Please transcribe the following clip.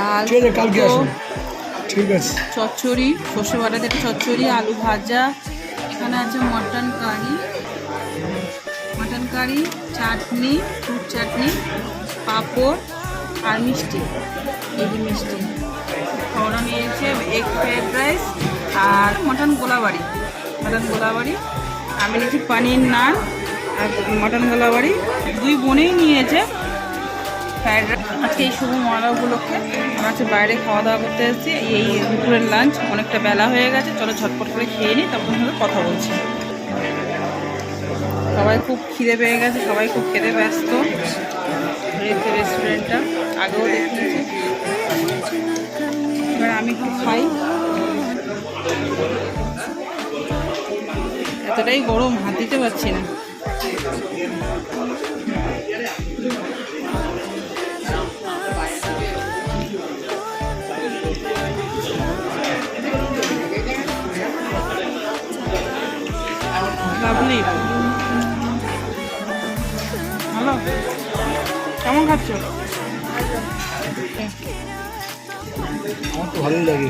ডাল কালকে ঠিক আছে। চচ্চড়ি সর্ষে বাটা দিয়ে চচ্চড়ি আলু ভাজা এখানে আছে mutton curry. Mutton curry chutney fruit chutney পাঁপড় আর মিষ্টি এই মিষ্টি। ওরা নিয়েছে এগ ফ্রাইড রাইস আর মটন গোলাবাড়ি। মটন গোলাবাড়ি আমি নিয়েছি পানির নান আর মটন গোলাবাড়ি। দুই বোনেই নিয়েছে। ফ্রাইড রাইস আজকে এই শুভ উপলক্ষে আমরা হচ্ছে বাইরে খাওয়া দাওয়া করতে এসেছি। এই দুপুরের লাঞ্চ অনেকটা বেলা হয়ে গেছে, চলো ঝটপট করে খেয়ে নিই তখন হলে কথা বলছি। সবাই খুব খিদে পেয়ে গেছে, সবাই খুব খেতে ব্যস্ত। রেস্টুরেন্টটা আগেও দেখিয়েছি এবার আমি একটু খাই। এতটাই গরম হাত দিতে পারছি না। লাভলি। ভালো কেমন খাচ্ছ? আমার তো ভালোই লাগে।